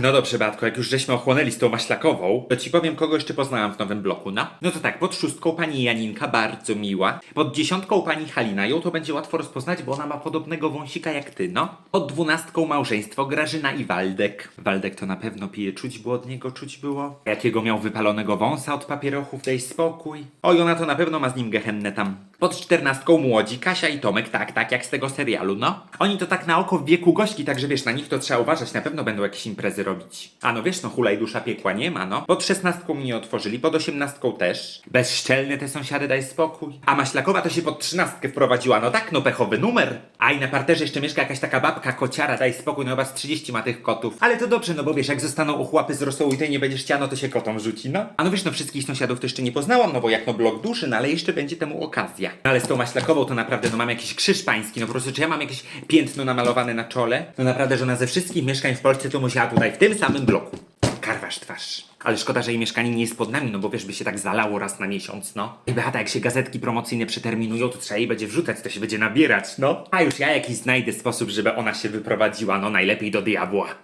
No dobrze, Batko, jak już żeśmy ochłonęli z tą maślakową, to ci powiem, kogo jeszcze poznałam w nowym bloku, no? No to tak, pod szóstką pani Janinka, bardzo miła. Pod dziesiątką pani Halina, ją to będzie łatwo rozpoznać, bo ona ma podobnego wąsika jak ty, no. Pod dwunastką małżeństwo Grażyna i Waldek. Waldek to na pewno pije, czuć było od niego, czuć było. Jakiego miał wypalonego wąsa od papierochów, daj spokój. Oj, ona to na pewno ma z nim gehennę tam. Pod czternastką młodzi, Kasia i Tomek, tak, tak, jak z tego serialu, no. Oni to tak na oko w wieku gośki, także wiesz, na nich to trzeba uważać, na pewno będą jakieś imprezy A no wiesz, no hulaj dusza piekła nie ma, no. Pod szesnastką mi nie otworzyli, pod osiemnastką też. Bezszczelne te sąsiady, daj spokój. A Maślakowa to się pod trzynastkę wprowadziła, no tak, no pechowy numer. A i na parterze jeszcze mieszka jakaś taka babka, kociara, daj spokój, no chyba z 30 ma tych kotów. Ale to dobrze, no bo wiesz, jak zostaną uchłapy z rosołu i ty nie będziesz chciano, to się kotom rzuci, no. A no wiesz, no wszystkich sąsiadów to jeszcze nie poznałam, no bo jak no blok duszy, no ale jeszcze będzie temu okazja. No ale z tą Maślakową to naprawdę, no mam jakiś krzyż pański, no po prostu, czy ja mam jakieś piętno namalowane na czole? No naprawdę, że ona ze wszystkich mieszkań w Polsce to musiała tutaj w tym samym bloku. Karwasz twarz. Ale szkoda, że jej mieszkanie nie jest pod nami, no bo wiesz, by się tak zalało raz na miesiąc, no. I Beata, jak się gazetki promocyjne przeterminują, to trzeba jej będzie wrzucać, to się będzie nabierać, no. A już ja jakiś znajdę sposób, żeby ona się wyprowadziła, no najlepiej do diabła.